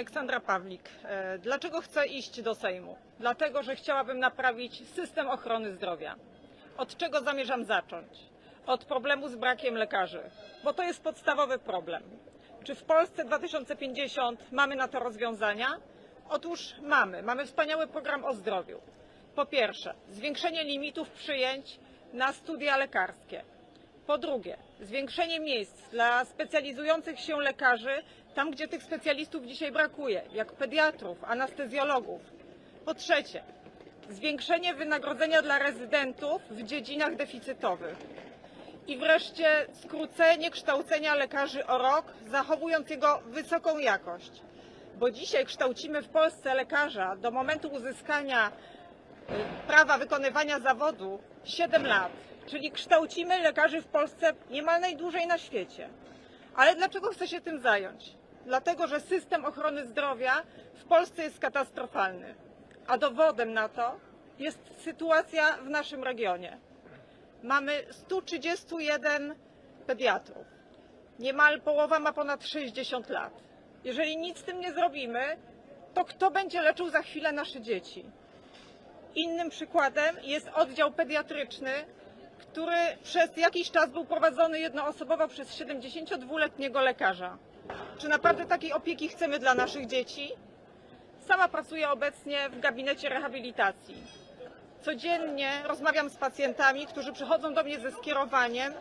Aleksandra Pawlik. E, Dlaczego chcę iść do Sejmu? Dlatego, że chciałabym naprawić system ochrony zdrowia. Od czego zamierzam zacząć? Od problemu z brakiem lekarzy, bo to jest podstawowy problem. Czy w Polsce 2050 mamy na to rozwiązania? Otóż mamy. Mamy wspaniały program o zdrowiu. Po pierwsze, zwiększenie limitów przyjęć na studia lekarskie. Po drugie, zwiększenie miejsc dla specjalizujących się lekarzy tam, gdzie tych specjalistów dzisiaj brakuje, jak pediatrów, anestezjologów. Po trzecie, zwiększenie wynagrodzenia dla rezydentów w dziedzinach deficytowych. I wreszcie skrócenie kształcenia lekarzy o rok, zachowując jego wysoką jakość. Bo dzisiaj kształcimy w Polsce lekarza do momentu uzyskania prawa wykonywania zawodu 7 lat, czyli kształcimy lekarzy w Polsce niemal najdłużej na świecie. Ale dlaczego chcę się tym zająć? Dlatego, że system ochrony zdrowia w Polsce jest katastrofalny, a dowodem na to jest sytuacja w naszym regionie. Mamy 131 pediatrów. Niemal połowa ma ponad 60 lat. Jeżeli nic z tym nie zrobimy, to kto będzie leczył za chwilę nasze dzieci? Innym przykładem jest oddział pediatryczny, który przez jakiś czas był prowadzony jednoosobowo przez 72-letniego lekarza. Czy naprawdę takiej opieki chcemy dla naszych dzieci? Sama pracuję obecnie w gabinecie rehabilitacji. Codziennie rozmawiam z pacjentami, którzy przychodzą do mnie ze skierowaniem,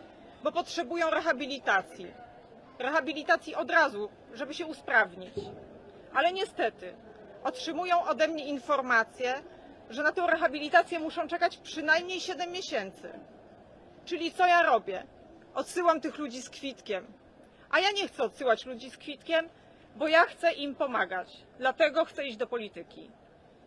bo potrzebują rehabilitacji. Rehabilitacji od razu, żeby się usprawnić. Ale niestety otrzymują ode mnie informację, że na tę rehabilitację muszą czekać przynajmniej 7 miesięcy. Czyli co ja robię? Odsyłam tych ludzi z kwitkiem. A ja nie chcę odsyłać ludzi z kwitkiem, bo ja chcę im pomagać. Dlatego chcę iść do polityki.